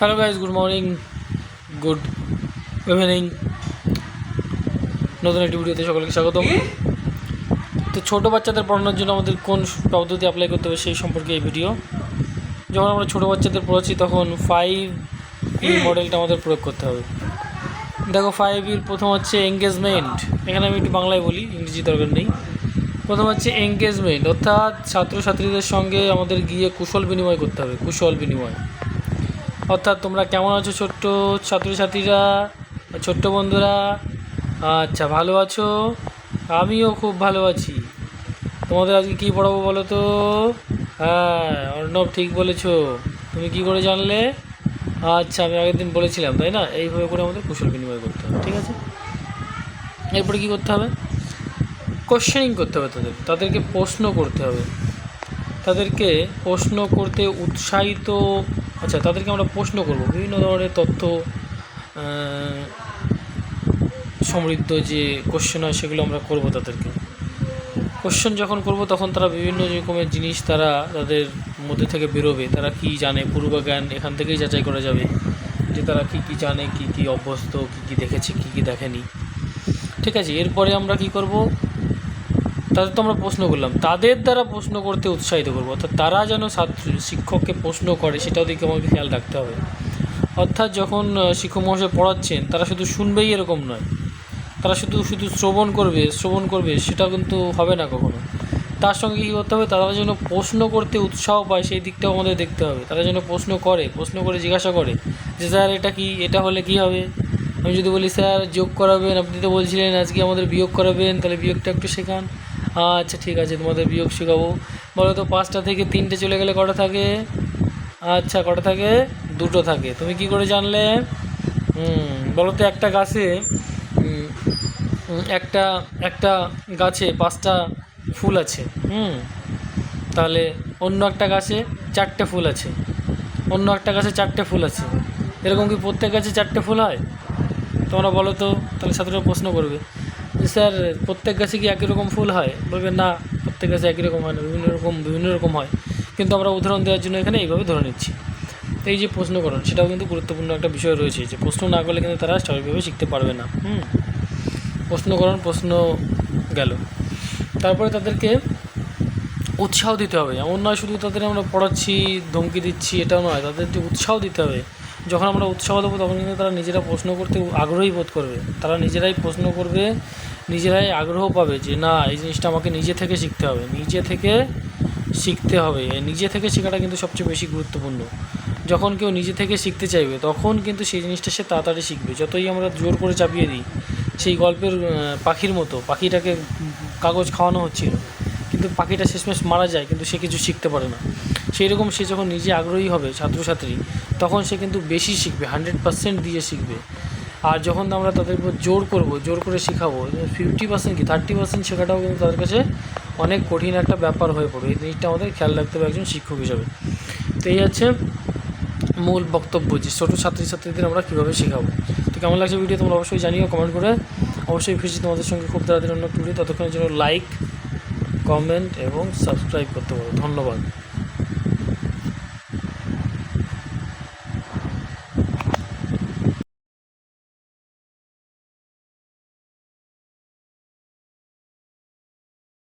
Hello guys good morning good evening নতুন একটি ভিডিওতে সকলকে স্বাগতম। তো ছোটো বাচ্চাদের পড়ানোর জন্য আমাদের কোন পদ্ধতি অ্যাপ্লাই করতে হবে সেই সম্পর্কে এই ভিডিও যখন আমরা ছোটো বাচ্চাদের পড়াচ্ছি তখন ফাইভ ই মডেলটা আমাদের প্রয়োগ করতে হবে। দেখো ফাইভ ইর প্রথম হচ্ছে এঙ্গেজমেন্ট এখানে আমি একটু বাংলায় বলি ইংরেজি দরকার নেই। প্রথম হচ্ছে এঙ্গেজমেন্ট অর্থাৎ ছাত্রছাত্রীদের সঙ্গে আমাদের গিয়ে কুশল বিনিময় করতে হবে কুশল বিনিময়। অর্থাৎ তোমরা কেমন আছো ছোট্ট ছাত্রছাত্রীরা ছোট্ট বন্ধুরা? আচ্ছা ভালো আছো? আমিও খুব ভালো আছি। তোমাদের আজকে কী পড়াবো বলো তো? হ্যাঁ অর্ণব ঠিক বলেছ। তুমি কি করে জানলে? আচ্ছা আমি আগের দিন বলেছিলাম, তাই না? এইভাবে করে আমাদের কুশল বিনিময় করতে হবে, ঠিক আছে? এরপরে কী করতে হবে? কোশ্চেনিং করতে হবে তাদের, তাদেরকে প্রশ্ন করতে হবে। তাদেরকে প্রশ্ন করতে উৎসাহিত আচ্ছা তাদেরকে আমরা প্রশ্ন করব। বিভিন্ন ধরনের তথ্য সমৃদ্ধ যে কোশ্চেন হয়, সেগুলো আমরা করব তাদেরকে। কোশ্চেন যখন করব, তখন তারা বিভিন্ন রকমের জিনিস তারা তাদের মধ্যে থেকে বেরোবে। তারা কি জানে? পূর্বজ্ঞান এখান থেকেই যাচাই করা যাবে যে তারা কি কি জানে, কি কি অভ্যস্ত, কি কি দেখেছে, কি কি দেখেনি। ঠিক আছে, এরপরে আমরা কি করব? তাদের তো আমরা প্রশ্ন করলাম। তাদের দ্বারা প্রশ্ন করতে উৎসাহিত করব। অর্থাৎ তারা যেন ছাত্র শিক্ষককে প্রশ্ন করে, সেটাও দিকে আমাকে খেয়াল রাখতে হবে। অর্থাৎ যখন শিক্ষক মহাশয় পড়াচ্ছেন, তারা শুধু শুনবেই এরকম নয়। তারা শুধু শুধু শ্রবণ করবে শ্রবণ করবে, সেটা কিন্তু হবে না কখনো। তার সঙ্গে কী করতে হবে? তারা যেন প্রশ্ন করতে উৎসাহ পায়, সেই দিকটাও আমাদের দেখতে হবে। তারা যেন প্রশ্ন করে প্রশ্ন করে জিজ্ঞাসা করে যে, স্যার, এটা কি, এটা হলে কি হবে? আমি যদি বলি, স্যার, যোগ করাবেন। আপনি তো বলছিলেন, আজকে আমাদের বিয়োগ করাবেন। তাহলে বিয়োগটা একটু শেখান। আচ্ছা ঠিক আছে, তোমাদের বিয়োগ শেখাবো। বলো তো, পাঁচটা থেকে তিনটে চলে গেলে কটা থাকে? আচ্ছা কটা থাকে? দুটো থাকে। তুমি কি করে জানলে? বলো তো, একটা গাছে একটা একটা গাছে পাঁচটা ফুল আছে, হুম? তাহলে অন্য একটা গাছে চারটে ফুল আছে। অন্য একটা গাছে চারটে ফুল আছে। এরকম কি প্রত্যেক গাছে চারটে ফুল হয়? তোমরা বলো তো, তাহলে ছাত্ররা প্রশ্ন করবে। স্যার, প্রত্যেক গাছে কি একই রকম ফুল হয়? বলবে, না, প্রত্যেক গাছে একই রকম হয় না, বিভিন্ন রকম বিভিন্ন রকম হয়। কিন্তু আমরা উদাহরণ দেওয়ার জন্য এখানে এইভাবে ধরে নিচ্ছি। এই যে প্রশ্নকরণ, সেটাও কিন্তু গুরুত্বপূর্ণ একটা বিষয় রয়েছে যে প্রশ্ন না করলে কিন্তু তারা স্বাভাবিকভাবে শিখতে পারবে না। হুম? প্রশ্নকরণ, প্রশ্ন গেল। তারপরে তাদেরকে উৎসাহ দিতে হবে। এমন নয় শুধু তাদের আমরা পড়াচ্ছি, ধমকি দিচ্ছি, এটাও নয়, তাদেরকে উৎসাহ দিতে হবে। যখন আমরা উৎসাহ দেবো, তখন কিন্তু তারা নিজেরা প্রশ্ন করতে আগ্রহী বোধ করবে। তারা নিজেরাই প্রশ্ন করবে, নিজেরাই আগ্রহ পাবে যে, না, এই জিনিসটা আমাকে নিজে থেকে শিখতে হবে। নিজে থেকে শিখতে হবে। নিজে থেকে শেখাটা কিন্তু সবচেয়ে বেশি গুরুত্বপূর্ণ। যখন কেউ নিজে থেকে শিখতে চাইবে, তখন কিন্তু সেই জিনিসটা সে তাড়াতাড়ি শিখবে। যতই আমরা জোর করে চাপিয়ে দিই, সেই গল্পের পাখির মতো, পাখিটাকে কাগজ খাওয়ানো হচ্ছিল। কিন্তু পাখিটা শেষমেশ মারা যায়, কিন্তু সে কিছু শিখতে পারে না। সেই রকম সে যখন নিজে আগ্রহী হবে, ছাত্রছাত্রী, তখন সে কিন্তু বেশি শিখবে, হান্ড্রেড পার্সেন্ট দিয়ে শিখবে। আর যখন আমরা তাদের উপর জোর করব, জোর করে শেখাবো ফিফটি পার্সেন্ট কি, থার্টি পার্সেন্ট শেখাটাও কিন্তু তাদের কাছে অনেক কঠিন একটা ব্যাপার হয়ে পড়বে। এই জিনিসটা আমাদের খেয়াল রাখতে হবে একজন শিক্ষক হিসাবে। তো এই হচ্ছে মূল বক্তব্য যে ছোটো ছাত্রছাত্রীদের আমরা কীভাবে শেখাবো। তো কেমন লাগছে ভিডিও, তোমরা অবশ্যই জানিও কমেন্ট করে। অবশ্যই ফিরছি তোমাদের সঙ্গে খুব তাড়াতাড়ি অন্য ভিডিও ততক্ষণের জন্য লাইক কমেন্ট এবং সাবস্ক্রাইব করতে পারো। ধন্যবাদ।